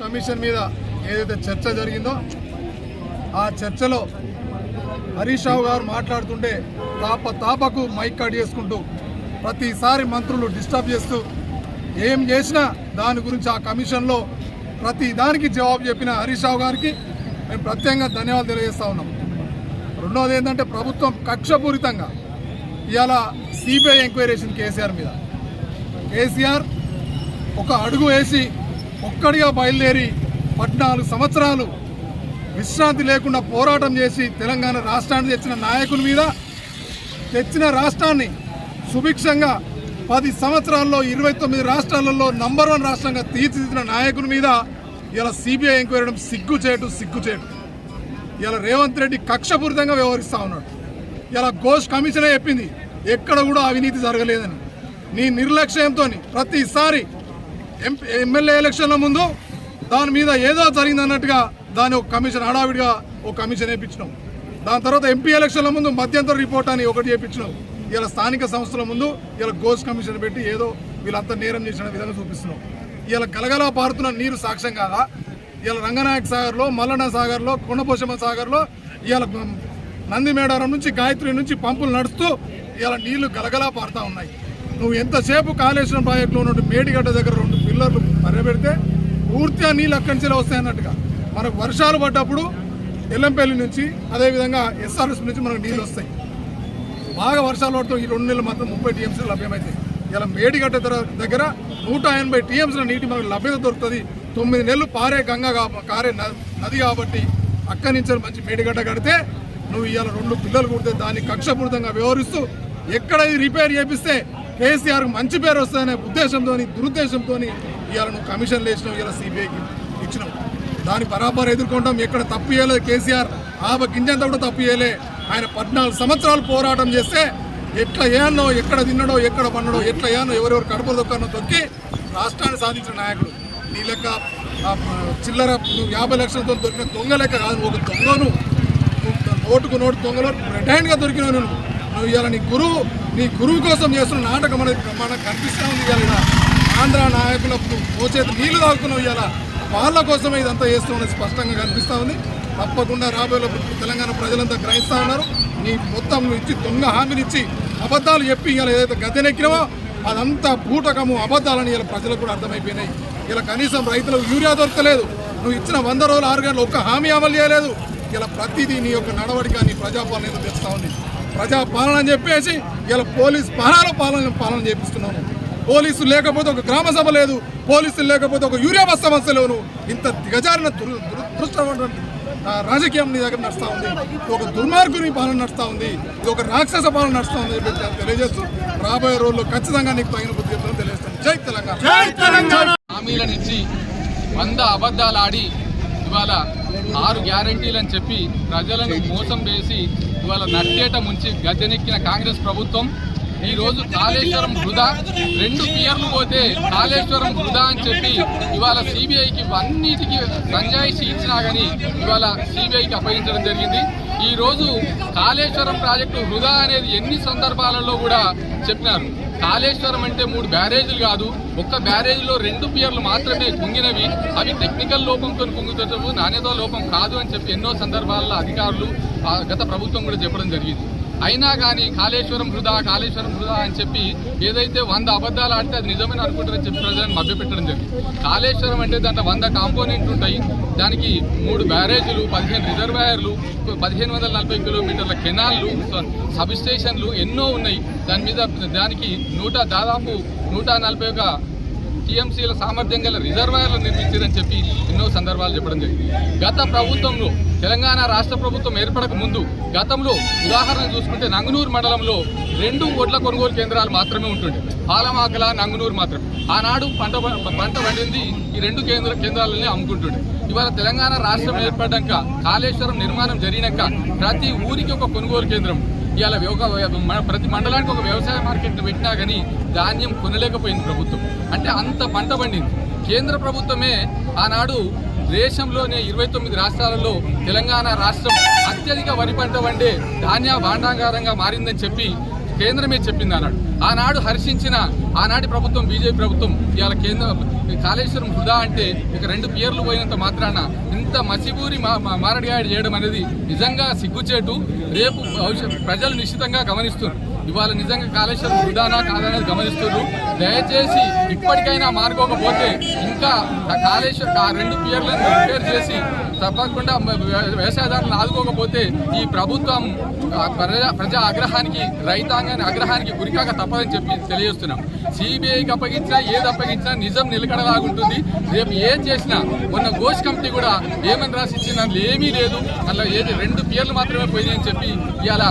Commission మీద ఏదైతే చర్చ జరిగిందో ఆ చర్చలో హరీష్ రావు గారు మాట్లాడుతుంటే తాప తాపకు మైక్ కట్ చేసుకుంటూ ప్రతిసారి మంత్రులు డిస్టర్బ్ చేస్తూ ఏం చేసినా దాని గురించి ఆ కమిషన్లో ప్రతి దానికి జవాబు చెప్పిన హరీష్ రావు గారికి మేము ప్రత్యేకంగా ధన్యవాదాలు తెలియజేస్తా ఉన్నాం. రెండవది ఏంటంటే ప్రభుత్వం కక్షపూరితంగా ఇవాళ సిబిఐ ఎంక్వైరీ చేసింది కేసీఆర్ మీద. కేసీఆర్ ఒక అడుగు వేసి ఒక్కడిగా బయలుదేరి పద్నాలుగు సంవత్సరాలు విశ్రాంతి లేకుండా పోరాటం చేసి తెలంగాణ రాష్ట్రాన్ని తెచ్చిన నాయకుని మీద తెచ్చిన రాష్ట్రాన్ని సుభిక్షంగా పది సంవత్సరాల్లో ఇరవై తొమ్మిది రాష్ట్రాలలో నంబర్ వన్ రాష్ట్రంగా తీర్చిదిద్దిన నాయకుని మీద ఇలా సిబిఐ ఎంక్వైరీ సిగ్గు చేయటం సిగ్గు చేయటం ఇలా రేవంత్ రెడ్డి కక్షపూరితంగా వ్యవహరిస్తూ ఉన్నాడు. ఇలా ఘోష్ కమిషనే చెప్పింది ఎక్కడ కూడా అవినీతి జరగలేదని. నీ నిర్లక్ష్యంతో ప్రతిసారి ఎమ్మెల్యే ఎలక్షన్ల ముందు దాని మీద ఏదో జరిగింది అన్నట్టుగా దాని ఒక కమిషన్ హడావిడిగా ఒక కమిషన్ వేయించినాం. దాని తర్వాత ఎంపీ ఎలక్షన్ల ముందు మధ్యంతర రిపోర్ట్ అని ఒకటి చేయించినాం ఇలా స్థానిక సంస్థల ముందు ఇలా గోస్ కమిషన్ పెట్టి ఏదో వీళ్ళంతా నేరం చేసిన విధంగా చూపిస్తున్నాం. ఇలా గలగలా పారుతున్న నీరు సాక్ష్యం కాదా? ఇలా రంగనాయక సాగర్లో మల్లన్న సాగర్లో కొండపోషమ్మ సాగర్లో ఇలా నంది మేడారం నుంచి గాయత్రి నుంచి పంపులు నడుస్తూ ఇలా నీళ్ళు గలగలా పారుతూ ఉన్నాయి. నువ్వు ఎంతసేపు కాళేశ్వరం ప్రాజెక్టులో ఉన్న మేడిగడ్డ దగ్గర రెండు పిల్లర్లు పర్యబెడితే పూర్తిగా నీళ్ళు అక్కడి నుంచి వస్తాయి అన్నట్టుగా మనకు వర్షాలు పడ్డప్పుడు ఎల్లంపల్లి నుంచి అదేవిధంగా ఎస్ఆర్ఎస్ నుంచి మనకు నీళ్ళు వస్తాయి. బాగా వర్షాలు పడుతూ ఈ రెండు నెలలు మాత్రం ముప్పై టీఎంసీలు లభ్యమవుతాయి ఇలా మేడిగడ్డ దగ్గర- దగ్గర నూట ఎనభై టీఎంసీల నీటి మనకు లభ్యత దొరుకుతుంది. తొమ్మిది నెలలు పారే గంగ కారే నది కాబట్టి అక్కడి నుంచి మంచి మేడిగడ్డ కడితే నువ్వు ఇవాళ రెండు పిల్లలు కుడితే దాన్ని కక్షపూరితంగా వ్యవహరిస్తూ ఎక్కడ రిపేర్ చేపిస్తే కేసీఆర్ మంచి పేరు వస్తుందనే ఉద్దేశంతో దురుద్దేశంతో ఇవాళ నువ్వు కమిషన్ వేసినావు ఇవాళ సిబిఐకి ఇచ్చినావు. దాని బరాబర్ ఎదుర్కొంటాం. ఎక్కడ తప్పు చేయలేదు కేసీఆర్. ఆప గింజంత కూడా తప్పు చేయలే. ఆయన పద్నాలుగు సంవత్సరాలు పోరాటం చేస్తే ఎట్లా ఏనో ఎక్కడ తిన్నడో ఎక్కడ పన్నడో ఎట్లా ఏన్నో ఎవరెవరు కడుపు దొక్కనో తొక్కి రాష్ట్రాన్ని సాధించిన నాయకుడు. నీ లెక్క చిల్లర నువ్వు యాభై లక్షలతో దొరికిన దొంగ లెక్క కాదు. ఒక దొంగను నోటుకు నోటు దొంగలో రిటైర్డ్గా హ్యాండ్గా దొరికినావు నువ్వు. నువ్వు ఇవాళ నీ గురువు నీ గురువు కోసం చేస్తున్న నాటకం అనేది మనకు కనిపిస్తూ ఉంది ఇవాళ ఆంధ్ర నాయకులకు మోచేతి నీళ్ళు తాగుతున్నావు ఇవాళ. వాళ్ళ కోసమే ఇదంతా చేస్తున్నది స్పష్టంగా కనిపిస్తూ ఉంది. తప్పకుండా రాబోయే తెలంగాణ ప్రజలంతా గ్రహిస్తూ ఉన్నారు. నీ మొత్తం ఇచ్చి దొంగ హామీని ఇచ్చి అబద్ధాలు చెప్పి ఇలా ఏదైతే గద్దెనెక్కినావో అదంతా బూటకము అబద్ధాలని ఇలా ప్రజలకు కూడా అర్థమైపోయినాయి. ఇలా కనీసం రైతులకు యూరియా దొరకలేదు. నువ్వు ఇచ్చిన వంద రోజులు ఆరు గంటలు ఒక్క హామీ అమలు చేయలేదు. ఇలా ప్రతిదీ నీ యొక్క నడవడిక నీ ప్రజాపాలన తెస్తా ఉంది. ప్రజాపాలన అని చెప్పేసి ఇలా పోలీస్ పాలన పాలన పాలన చేపిస్తున్నాను పోలీసులు లేకపోతే ఒక గ్రామ సభ లేదు పోలీసులు లేకపోతే ఒక యూరియా బస్ సమస్య లేవు. ఇంత దిగజారిన దుర్ దురదృష్టమైనటువంటి ఆ, రాజకీయం నీ దగ్గర నడుస్తూ ఉంది. ఒక దుర్మార్గుని పాలన నడుస్తూ ఉంది. ఇది ఒక రాక్షస పాలన నడుస్తూ ఉంది అని చెప్పి నేను తెలియజేస్తూ రాబోయే రోజుల్లో ఖచ్చితంగా నీకు తగిన బుద్ధి చెప్తాను తెలియజేస్తాను. జై తెలంగాణ. హామీలనిచ్చి వంద అబద్ధాలు ఆడి ఇవాళ ఆరు గ్యారంటీలని చెప్పి ప్రజలను మోసం వేసి ఇవాళ నట్టేట ముంచి గద్దెనెక్కిన కాంగ్రెస్ ప్రభుత్వం ఈ రోజు కాళేశ్వరం వృధా. రెండు పియర్లు పోతే కాళేశ్వరం వృధా అని చెప్పి ఇవాళ సిబిఐకి అన్నిటికీ సంజాయిషి ఇచ్చినా కానీ ఇవాళ సిబిఐకి అప్పగించడం జరిగింది. ఈ రోజు కాళేశ్వరం ప్రాజెక్టు వృధా అనేది ఎన్ని సందర్భాలలో కూడా చెప్పినారు. కాళేశ్వరం అంటే మూడు బ్యారేజీలు కాదు. ఒక్క బ్యారేజీలో రెండు పియర్లు మాత్రమే కుంగినవి. అవి టెక్నికల్ లోపంతో కుంగుతుంటవు నాణ్యత లోపం కాదు అని చెప్పి ఎన్నో సందర్భాల్లో అధికారులు ఆ, గత ప్రభుత్వం కూడా చెప్పడం జరిగింది. అయినా కానీ కాళేశ్వరం వృధా కాళేశ్వరం వృధా అని చెప్పి ఏదైతే వంద అబద్ధాలు ఆడితే అది నిజమని అనుకుంటారని చెప్పి ప్రజలను మభ్యపెట్టడం జరిగింది. కాళేశ్వరం అంటే దాంట్లో వంద కాంపోనెంట్లు ఉంటాయి. దానికి మూడు బ్యారేజీలు పదిహేను రిజర్వాయర్లు పదిహేను వందల నలభై కిలోమీటర్ల కెనాల్లు సబ్ స్టేషన్లు ఎన్నో ఉన్నాయి. దాని మీద దానికి నూట దాదాపు నూట నలభై ఒక టీఎంసీల సామర్థ్యం గల రిజర్వాయర్లు నిర్మించిందని చెప్పి ఎన్నో సందర్భాలు చెప్పడం జరిగింది. గత ప్రభుత్వంలో తెలంగాణ రాష్ట్ర ప్రభుత్వం ఏర్పడక ముందు గతంలో ఉదాహరణ చూసుకుంటే నంగునూరు మండలంలో రెండు ఒడ్ల కొనుగోలు కేంద్రాలు మాత్రమే ఉంటుండే. పాలమాకల నంగునూరు మాత్రమే ఆనాడు పంట పంట పండింది ఈ రెండు కేంద్ర కేంద్రాలని అమ్ముకుంటుండే. ఇవాళ తెలంగాణ రాష్ట్రం ఏర్పడ్డాక కాళేశ్వరం నిర్మాణం జరిగినాక ప్రతి ఊరికి ఒక కొనుగోలు కేంద్రం. ఇవాళ ఒక ప్రతి మండలానికి ఒక వ్యవసాయ మార్కెట్ పెట్టినా కానీ ధాన్యం కొనలేకపోయింది ప్రభుత్వం. అంటే అంత పంట పండింది. కేంద్ర ప్రభుత్వమే ఆనాడు దేశంలోనే ఇరవై తొమ్మిది రాష్ట్రాలలో తెలంగాణ రాష్ట్రం అత్యధిక వరి పంట వండే ధాన్య భాండాగారంగా మారిందని చెప్పి కేంద్రమే చెప్పింది అన్నాడు ఆనాడు హర్షించిన ఆనాటి ప్రభుత్వం బీజేపీ ప్రభుత్వం ఇవాళ కేంద్ర కాళేశ్వరం హృదా అంటే ఇక రెండు పియర్లు పోయినంత మాత్రాన ఇంత మసిబూరి మా మారడిగాడు మారడిగాడి చేయడం అనేది నిజంగా సిగ్గుచేటు రేపు ప్రజలు నిశ్చితంగా గమనిస్తున్నారు. ఇవాళ నిజంగా కాళేశ్వరం వృధానా కాదనేది గమనిస్తున్నారు. దయచేసి ఇప్పటికైనా మారుకోకపోతే ఇంకా ఆ కాళేశ్వరం ఆ రెండు పియర్లను రిపేర్ చేసి తప్పకుండా వ్యవసాయదారులను ఆదుకోకపోతే ఈ ప్రభుత్వం ప్రజా ప్రజా ఆగ్రహానికి రైతాంగాన్ని ఆగ్రహానికి గురికాక తప్పదని చెప్పి తెలియజేస్తున్నాం. సిబిఐకి అప్పగించినా ఏది అప్పగించినా నిజం నిలకడలాగుంటుంది. రేపు ఏం చేసినా మొన్న ఘోష్ కమిటీ కూడా ఏమని రాసి ఇచ్చింది అందులో ఏమీ లేదు. అందులో ఏది రెండు పేర్లు మాత్రమే పోయినాయని చెప్పి ఇవాళ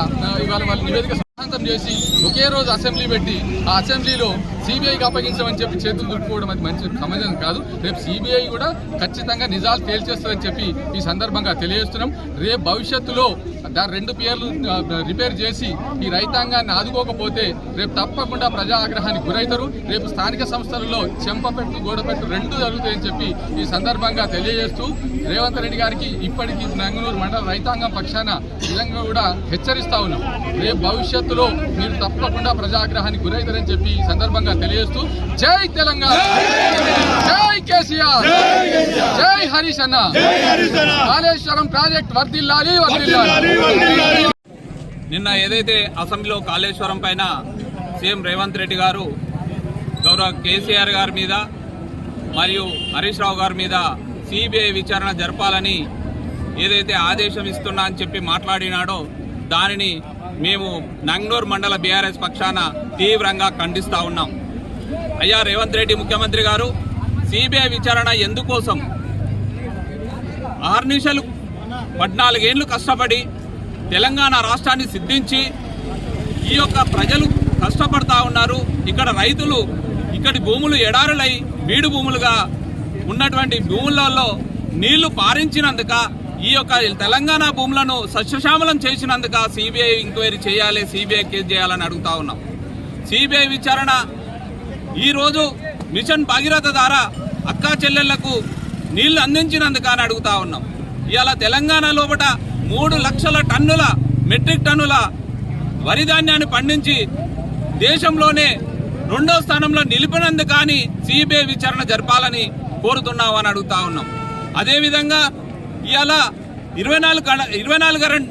ఇవాళ వాళ్ళ నివేదిక సిద్ధాంతం చేసి ఒకే రోజు అసెంబ్లీ పెట్టి ఆ అసెంబ్లీలో సిబిఐకి అప్పగించమని చెప్పి చేతులు దుడుకోవడం అది మంచి సమాజం కాదు. రేపు సిబిఐ కూడా ఖచ్చితంగా నిజాలు తేల్చేస్తుందని చెప్పి ఈ సందర్భంగా తెలియజేస్తున్నాం. రేపు భవిష్యత్తులో దాని రెండు పేర్లు రిపేర్ చేసి ఈ రైతాంగాన్ని ఆదుకోకపోతే రేపు తప్పకుండా ప్రజా ఆగ్రహానికి గురవుతారు. రేపు స్థానిక సంస్థలలో చెంపపెట్టు గోడపెట్టు రెండు జరుగుతాయని చెప్పి ఈ సందర్భంగా తెలియజేస్తూ రేవంత్ రెడ్డి గారికి ఇప్పటికీ నంగనూరు మండల రైతాంగం పక్షాన నిజంగా కూడా హెచ్చరిస్తా ఉన్నాం. రేపు భవిష్యత్తులో మీరు తప్పకుండా ప్రజాగ్రహానికి గురవుతారని చెప్పి ఈ సందర్భంగా తెలియజేస్తూ జై తెలంగాణ. జై కేసీఆర్. జై హరీష్ అన్న. కాళేశ్వరం ప్రాజెక్ట్ వర్దిల్లాలి వర్దిల్లాలి నిన్న ఏదైతే అసెంబ్లీలో కాళేశ్వరం పైన సీఎం రేవంత్ రెడ్డి గారు గౌరవ కేసీఆర్ గారి మీద మరియు హరీష్ రావు గారి మీద సిబిఐ విచారణ జరపాలని ఏదైతే ఆదేశం ఇస్తున్నా అని చెప్పి మాట్లాడినాడో దానిని మేము నంగనూర్ మండల బీఆర్ఎస్ పక్షాన తీవ్రంగా ఖండిస్తూ ఉన్నాం. అయ్యా రేవంత్ రెడ్డి ముఖ్యమంత్రి గారు సిబిఐ విచారణ ఎందుకోసం? ఆర్నిషలు పద్నాలుగేళ్ళు కష్టపడి తెలంగాణ రాష్ట్రాన్ని సిద్ధించి ఈ యొక్క ప్రజలు కష్టపడతా ఉన్నారు. ఇక్కడ రైతులు ఇక్కడి భూములు ఎడారులై బీడు భూములుగా ఉన్నటువంటి భూములలో నీళ్ళు పారించినందుక ఈ యొక్క తెలంగాణ భూములను సస్యశ్యామలం చేసినందుక సిబిఐ ఎంక్వైరీ చేయాలి సిబిఐ కేసు చేయాలని అడుగుతా ఉన్నాం. సిబిఐ విచారణ ఈరోజు మిషన్ భగీరథ ద్వారా అక్కా చెల్లెళ్ళకు నీళ్ళు అందించినందుక అని అడుగుతా ఉన్నాం. ఇవాళ తెలంగాణ లోపల మూడు లక్షల టన్నుల మెట్రిక్ టన్నుల వరి ధాన్యాన్ని పండించి దేశంలోనే రెండో స్థానంలో నిలిపినందుకు కానీ సిబిఐ విచారణ జరపాలని కోరుతున్నావు అని అడుగుతా ఉన్నాం. అదేవిధంగా ఇవాళ ఇరవై నాలుగు గంట ఇరవై నాలుగు కరెంట్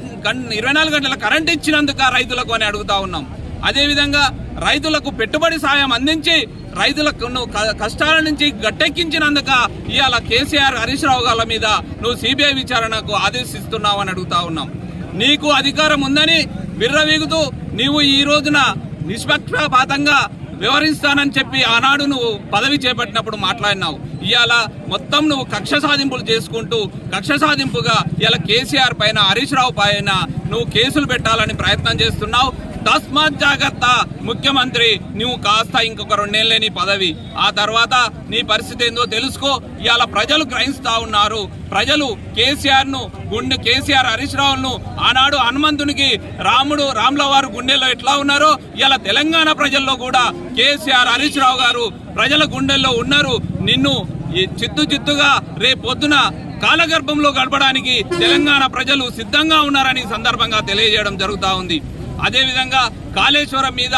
ఇరవై నాలుగు గంటల కరెంట్ ఇచ్చినందుకు రైతులకు అని అడుగుతా ఉన్నాం. అదేవిధంగా రైతులకు పెట్టుబడి సాయం అందించి రైతులకు నువ్వు క- కష్టాల నుంచి గట్టెక్కించినందుక ఇవాళ కేసీఆర్ హరీష్ రావు గారి మీద నువ్వు సిబిఐ విచారణకు ఆదేశిస్తున్నావు అని అడుగుతా ఉన్నాం. నీకు అధికారం ఉందని విర్రవీగుతూ నీవు ఈ రోజున నిష్పక్షపాతంగా వివరిస్తానని చెప్పి ఆనాడు నువ్వు పదవి చేపట్టినప్పుడు మాట్లాడినావు. ఇవాళ మొత్తం నువ్వు కక్ష సాధింపులు చేసుకుంటూ కక్ష సాధింపుగా ఇలా కేసీఆర్ పైన హరీష్ రావు పైన నువ్వు కేసులు పెట్టాలని ప్రయత్నం చేస్తున్నావు. తస్మాత్ జాగ్రత్త. ముఖ్యమంత్రి నువ్వు కాస్త ఇంకొక రెండేళ్ళే నీ పదవి. ఆ తర్వాత నీ పరిస్థితి ఏందో తెలుసుకో. ఇవాళ ప్రజలు గ్రహిస్తా ఉన్నారు. ప్రజలు కేసీఆర్ను గుండె కేసీఆర్ హరీష్ రావును ఆనాడు హనుమంతునికి రాముడు రాముల వారు గుండెల్లో ఎట్లా ఉన్నారో ఇలా తెలంగాణ ప్రజల్లో కూడా కేసీఆర్ హరీష్ రావు గారు ప్రజల గుండెల్లో ఉన్నారు. నిన్ను ఈ చిత్తు చిత్తుగా రేపొద్దున కాలగర్భంలో గడపడానికి తెలంగాణ ప్రజలు సిద్ధంగా ఉన్నారని సందర్భంగా తెలియజేయడం జరుగుతా ఉంది. అదేవిధంగా కాళేశ్వరం మీద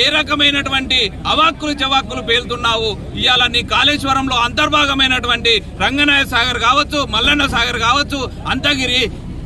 ఏ రకమైనటువంటి అవాక్కులు చవాక్కులు పేలుతున్నావు? ఇవాళ నీ కాళేశ్వరంలో అంతర్భాగమైనటువంటి రంగనాయ సాగర్ కావచ్చు మల్లన్న సాగర్ కావచ్చు అంతగిరి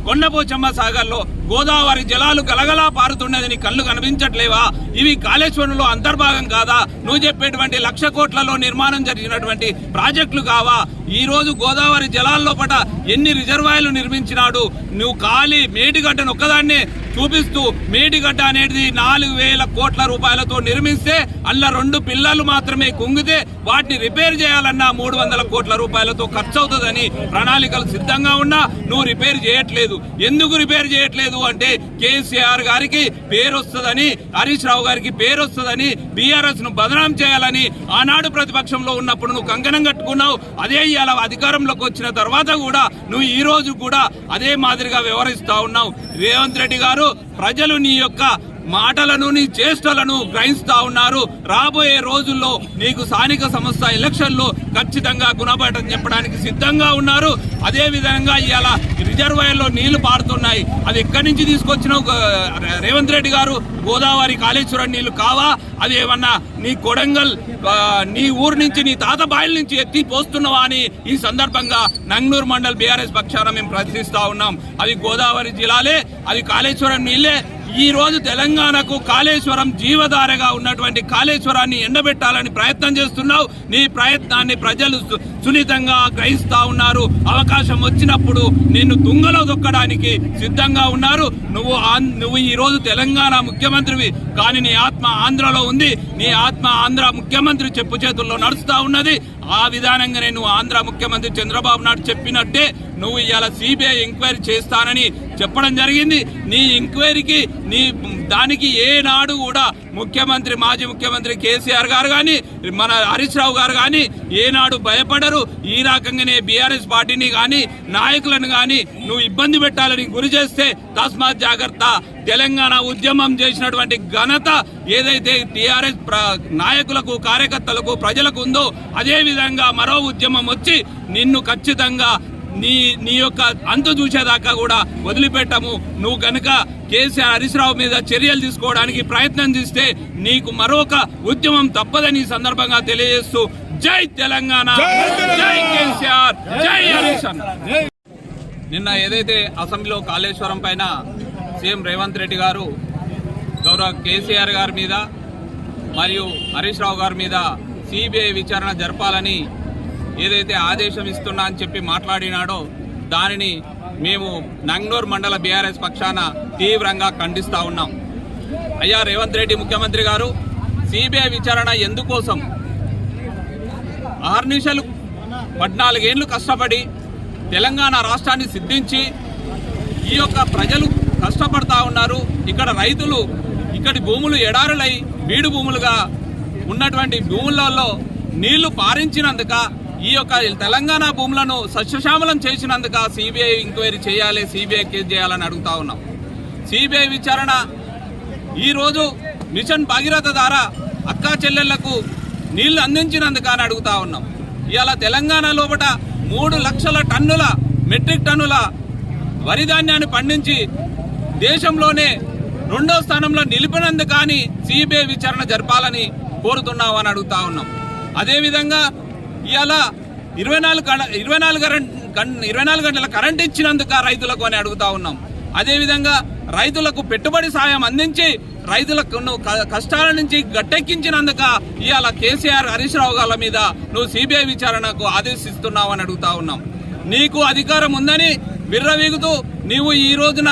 కొండపోచమ్మ సాగర్లో గోదావరి జలాలు గలగలా పారుతున్నది నీ కళ్ళు కనిపించట్లేవా? ఇవి కాళేశ్వరంలో అంతర్భాగం కాదా? నువ్వు చెప్పేటువంటి లక్ష కోట్లలో నిర్మాణం జరిగినటువంటి ప్రాజెక్టులు కావా? ఈ రోజు గోదావరి జలాల్లో లోపట ఎన్ని రిజర్వాయర్లు నిర్మించినాడు? నువ్వు ఖాళీ మేటిగడ్డను ఒక్కదాన్నే చూపిస్తూ మేటిగడ్డ అనేది నాలుగు వేల కోట్ల రూపాయలతో నిర్మిస్తే అలా రెండు పిల్లలు మాత్రమే కుంగితే వాటిని రిపేర్ చేయాలన్నా మూడు వందల కోట్ల రూపాయలతో ఖర్చు అవుతుందని ప్రణాళికలు సిద్ధంగా ఉన్నా నువ్వు రిపేర్ చేయట్లేదు. ఎందుకు రిపేర్ చేయట్లేదు? అంటే కేసీఆర్ గారికి పేరు వస్తుందని హరీష్ రావు గారికి పేరు వస్తుందని బీఆర్ఎస్ను బదనాం చేయాలని ఆనాడు ప్రతిపక్షంలో ఉన్నప్పుడు నువ్వు కంకణం కట్టుకున్నావు. అదే ఇవాళ అధికారంలోకి వచ్చిన తర్వాత కూడా నువ్వు ఈ రోజు కూడా అదే మాదిరిగా వ్యవహరిస్తా ఉన్నావు. రేవంత్ రెడ్డి గారు ప్రజలు నీ యొక్క మాటలను నీ చేష్టలను గ్రహిస్తా ఉన్నారు. రాబోయే రోజుల్లో నీకు స్థానిక సంస్థ ఎలక్షన్లో ఖచ్చితంగా గుణపాఠం చెప్పడానికి సిద్ధంగా ఉన్నారు. అదే విధంగా ఇవాళ రిజర్వాయర్లో నీళ్ళు పారుతున్నాయి. అది ఎక్కడి నుంచి తీసుకొచ్చిన రేవంత్ రెడ్డి గారు గోదావరి కాళేశ్వరం నీళ్ళు కావా? అది ఏమన్నా నీ కొడంగల్ నీ ఊరు నుంచి నీ తాత బాయిల నుంచి ఎత్తి పోస్తున్నావా అని ఈ సందర్భంగా నంగనూరు మండల్ బీఆర్ఎస్ పక్షాన మేము ప్రశ్నిస్తా ఉన్నాం. అది గోదావరి జిల్లాలే అది కాళేశ్వరం నీళ్ళే ఈ రోజు తెలంగాణకు కాళేశ్వరం జీవధారగా ఉన్నటువంటి కాళేశ్వరాన్ని ఎండబెట్టాలని ప్రయత్నం చేస్తున్నావు. నీ ప్రయత్నాన్ని ప్రజలు సున్నితంగా గ్రహిస్తా ఉన్నారు. అవకాశం వచ్చినప్పుడు నిన్ను తుంగలో దొక్కడానికి సిద్ధంగా ఉన్నారు. నువ్వు ఆన్- నువ్వు ఈ రోజు తెలంగాణ ముఖ్యమంత్రివి కానీ నీ ఆత్మ ఆంధ్రలో ఉంది. నీ ఆత్మ ఆంధ్ర ముఖ్యమంత్రి చెప్పు చేతుల్లో నడుస్తా ఉన్నది. ఆ విధానంగానే నువ్వు ఆంధ్ర ముఖ్యమంత్రి చంద్రబాబు నాయుడు చెప్పినట్టే నువ్వు ఇవాళ సిబిఐ ఎంక్వైరీ చేస్తానని చెప్పడం జరిగింది. నీ ఎంక్వైరీకి నీ దానికి ఏనాడు కూడా ముఖ్యమంత్రి మాజీ ముఖ్యమంత్రి కేసీఆర్ గారు కానీ మన హరీష్ రావు గారు కానీ ఏనాడు భయపడరు. ఈ రకంగానే బీఆర్ఎస్ పార్టీని కానీ నాయకులను కానీ నువ్వు ఇబ్బంది పెట్టాలని గురి చేస్తే తస్మాత్ జాగ్రత్త. తెలంగాణ ఉద్యమం చేసినటువంటి ఘనత ఏదైతే టిఆర్ఎస్ నాయకులకు కార్యకర్తలకు ప్రజలకు ఉందో అదే విధంగా మరో ఉద్యమం వచ్చి నిన్ను ఖచ్చితంగా నీ నీ యొక్క అంతు చూసేదాకా కూడా వదిలిపెట్టము. నువ్వు గనుక కేసీఆర్ హరీష్ రావు మీద చర్యలు తీసుకోవడానికి ప్రయత్నం చేస్తే నీకు మరొక ఉద్యమం తప్పదని సందర్భంగా తెలియజేస్తూ జై తెలంగాణ. జై కేసీఆర్. జై హరీష్ అన్న. నిన్న ఏదైతే అసెంబ్లీలో కాళేశ్వరం పైన సీఎం రేవంత్ రెడ్డి గారు గౌరవ కేసీఆర్ గారి మీద మరియు హరీష్ రావు గారి మీద సిబిఐ విచారణ జరపాలని ఏదైతే ఆదేశం ఇస్తున్నా అని చెప్పి మాట్లాడినాడో దానిని మేము నంగనూర్ మండల బీఆర్ఎస్ పక్షాన తీవ్రంగా ఖండిస్తా ఉన్నాం. అయ్యా రేవంత్ రెడ్డి ముఖ్యమంత్రి గారు సిబిఐ విచారణ ఎందుకోసం? ఆర్నిషలు పద్నాలుగేళ్ళు కష్టపడి తెలంగాణ రాష్ట్రాన్ని సిద్ధించి ఈ యొక్క ప్రజలు కష్టపడతా ఉన్నారు. ఇక్కడ రైతులు ఇక్కడి భూములు ఎడారులై బీడు భూములుగా ఉన్నటువంటి భూములలో నీళ్ళు పారించినందుక ఈ యొక్క తెలంగాణ భూములను సస్యశ్యామలం చేసినందుక సిబిఐ ఎంక్వైరీ చేయాలి సిబిఐ కేసు చేయాలని అడుగుతా ఉన్నాం. సిబిఐ విచారణ ఈ రోజు మిషన్ భగీరథ ద్వారా అక్కా చెల్లెళ్ళకు నీళ్ళు అందించినందుక అని అడుగుతా ఉన్నాం. ఇవాళ తెలంగాణ లోపల మూడు లక్షల టన్నుల మెట్రిక్ టన్నుల వరి ధాన్యాన్ని పండించి దేశంలోనే రెండో స్థానంలో నిలిపినందు కానీ సిబిఐ విచారణ జరపాలని కోరుతున్నామని అడుగుతా ఉన్నాం. అదేవిధంగా ఇవాళ ఇరవై నాలుగు ఇరవై నాలుగు గంట- ఇరవై నాలుగు గంటల కరెంట్ ఇచ్చినందుకు రైతులకు అని అడుగుతా ఉన్నాం. అదేవిధంగా రైతులకు పెట్టుబడి సాయం అందించి రైతులకు నువ్వు క- కష్టాల నుంచి గట్టెక్కించినందుక ఇవాళ కేసీఆర్ హరీష్ రావు గారి మీద నువ్వు సిబిఐ విచారణకు ఆదేశిస్తున్నావు అని అడుగుతా ఉన్నాం. నీకు అధికారం ఉందని విర్రవీగుతూ నీవు ఈ రోజున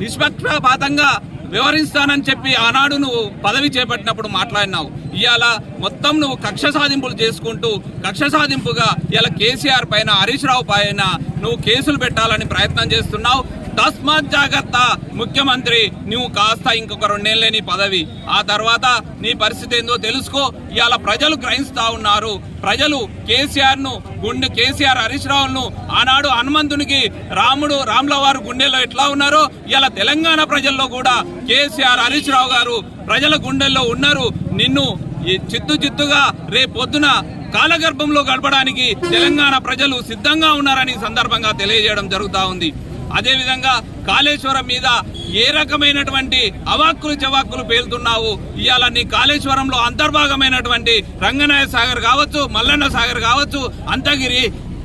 నిష్పక్షపాతంగా వివరిస్తానని చెప్పి ఆనాడు నువ్వు పదవి చేపట్టినప్పుడు మాట్లాడినావు. ఇవాళ మొత్తం నువ్వు కక్ష సాధింపులు చేసుకుంటూ కక్ష సాధింపుగా ఇలా కేసీఆర్ పైన హరీష్ రావు పైన నువ్వు కేసులు పెట్టాలని ప్రయత్నం చేస్తున్నావు. తస్మాత్ జాగ్రత్త. ముఖ్యమంత్రి నువ్వు కాస్త ఇంకొక రెండేళ్ళే నీ పదవి. ఆ తర్వాత నీ పరిస్థితి ఏందో తెలుసుకో. ఇవాళ ప్రజలు గ్రహిస్తా ఉన్నారు. ప్రజలు కేసీఆర్ను గుండె కేసీఆర్ హరీష్ రావును ఆనాడు హనుమంతునికి రాముడు రాముల వారు గుండెల్లో ఎట్లా ఉన్నారో ఇలా తెలంగాణ ప్రజల్లో కూడా కేసీఆర్ హరీష్ రావు గారు ప్రజల గుండెల్లో ఉన్నారు. నిన్ను చిత్తు చిత్తుగా రేపొద్దున కాలగర్భంలో గడపడానికి తెలంగాణ ప్రజలు సిద్ధంగా ఉన్నారని సందర్భంగా తెలియజేయడం జరుగుతూ ఉంది. అదేవిధంగా కాళేశ్వరం మీద ఏ రకమైనటువంటి అవాక్కులు చవాక్కులు పేలుతున్నావు? ఇవాళ నీ కాళేశ్వరంలో అంతర్భాగమైనటువంటి రంగనాయ సాగర్ కావచ్చు మల్లన్న సాగర్ కావచ్చు అంతగిరి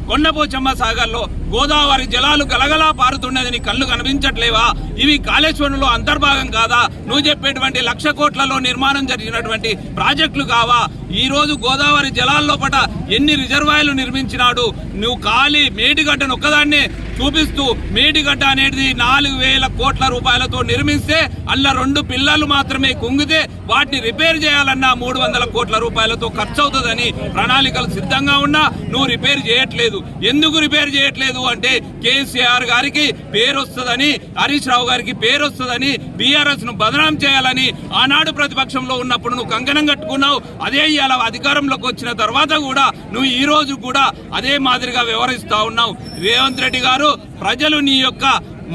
కొండపోచమ్మ సాగర్లో గోదావరి జలాలు గలగలా పారుతున్నది నీ కళ్ళు కనిపించట్లేవా? ఇవి కాళేశ్వరంలో అంతర్భాగం కాదా? నువ్వు చెప్పేటువంటి లక్ష కోట్లలో నిర్మాణం జరిగినటువంటి ప్రాజెక్టులు కావా? ఈ రోజు గోదావరి జలాల్లోపట ఎన్ని రిజర్వాయర్లు నిర్మించినాడు? నువ్వు ఖాళీ మేడిగడ్డను ఒక్కదాన్నే చూపిస్తూ మేడిగడ్డ అనేది నాలుగు వేల కోట్ల రూపాయలతో నిర్మిస్తే అల్ల రెండు పిల్లలు మాత్రమే కుంగితే వాటిని రిపేర్ చేయాలన్నా మూడు వందల కోట్ల రూపాయలతో ఖర్చు అవుతుందని ప్రణాళికలు సిద్ధంగా ఉన్నా నువ్వు రిపేర్ చేయట్లేదు. ఎందుకు రిపేర్ చేయట్లేదు? అంటే కేసీఆర్ గారికి పేరు వస్తుందని హరీష్ రావు గారికి పేరు వస్తుందని బీఆర్ఎస్ను బదనాం చేయాలని ఆనాడు ప్రతిపక్షంలో ఉన్నప్పుడు నువ్వు కంకణం కట్టుకున్నావు అదే ఇవాళ అధికారంలోకి వచ్చిన తర్వాత కూడా నువ్వు ఈ రోజు కూడా అదే మాదిరిగా వ్యవహరిస్తా ఉన్నావు. రేవంత్ రెడ్డి గారు ప్రజలు నీ యొక్క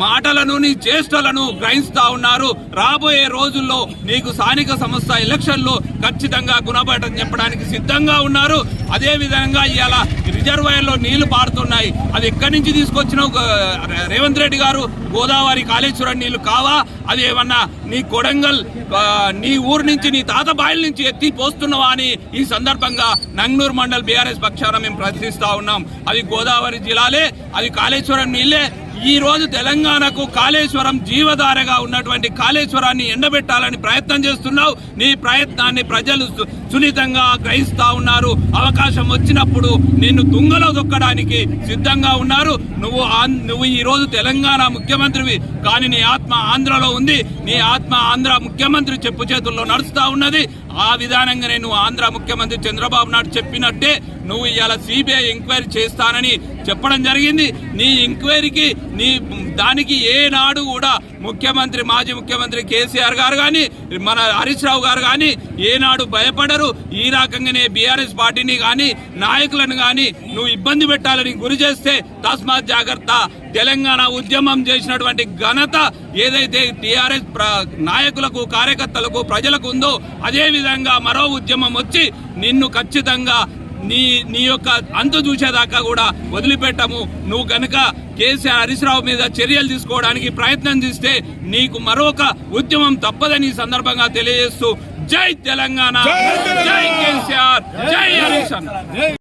మాటలను నీ చేష్టలను గ్రహిస్తా ఉన్నారు. రాబోయే రోజుల్లో నీకు స్థానిక సంస్థ ఎలక్షన్లో ఖచ్చితంగా గుణపాఠం చెప్పడానికి సిద్ధంగా ఉన్నారు. అదే విధంగా ఇవాళ రిజర్వాయర్లో నీళ్ళు పారుతున్నాయి. అది ఎక్కడి నుంచి తీసుకొచ్చిన రేవంత్ రెడ్డి గారు గోదావరి కాళేశ్వరం నీళ్ళు కావా? అది ఏమన్నా నీ కొడంగల్ నీ ఊరు నుంచి నీ తాత బాయిల నుంచి ఎత్తి పోస్తున్నావా అని ఈ సందర్భంగా నంగనూరు మండల్ బీఆర్ఎస్ పక్షాన మేము ప్రశ్నిస్తా ఉన్నాం. అది గోదావరి జిల్లాలే అది కాళేశ్వరం నీళ్ళే ఈరోజు తెలంగాణకు కాళేశ్వరం జీవధారగా ఉన్నటువంటి కాళేశ్వరాన్ని ఎండబెట్టాలని ప్రయత్నం చేస్తున్నావు. నీ ప్రయత్నాన్ని ప్రజలు సున్నితంగా గ్రహిస్తా ఉన్నారు. అవకాశం వచ్చినప్పుడు నిన్ను తుంగలో దొక్కడానికి సిద్ధంగా ఉన్నారు. నువ్వు నువ్వు ఈ రోజు తెలంగాణ ముఖ్యమంత్రివి కానీ నీ ఆత్మ ఆంధ్రలో ఉంది. నీ ఆత్మ ఆంధ్ర ముఖ్యమంత్రి చెప్పు చేతుల్లో నడుస్తూ ఉన్నది. ఆ విధానంగానే నువ్వు ఆంధ్ర ముఖ్యమంత్రి చంద్రబాబు నాయుడు చెప్పినట్టే నువ్వు ఇవాళ సిబిఐ ఎంక్వైరీ చేస్తానని చెప్పడం జరిగింది. నీ ఎంక్వైరీకి నీ దానికి ఏనాడు కూడా ముఖ్యమంత్రి మాజీ ముఖ్యమంత్రి కేసీఆర్ గారు కానీ మన హరీష్ రావు గారు కానీ ఏనాడు భయపడరు. ఈ రకంగానే బీఆర్ఎస్ పార్టీని కానీ నాయకులను కానీ నువ్వు ఇబ్బంది పెట్టాలని గురి చేస్తే తస్మాత్ జాగ్రత్త. తెలంగాణ ఉద్యమం చేసినటువంటి ఘనత ఏదైతే టీఆర్ఎస్ నాయకులకు కార్యకర్తలకు ప్రజలకు ఉందో అదేవిధంగా మరో ఉద్యమం వచ్చి నిన్ను ఖచ్చితంగా నీ నీ యొక్క అంతు చూసేదాకా కూడా వదిలిపెట్టము. నువ్వు గనుక కేసీఆర్ హరీష్ రావు మీద చర్యలు తీసుకోవడానికి ప్రయత్నం చేస్తే నీకు మరొక ఉద్యమం తప్పదని సందర్భంగా తెలియజేస్తూ జై తెలంగాణ. జై కేసీఆర్. జై హరీష్ అన్న.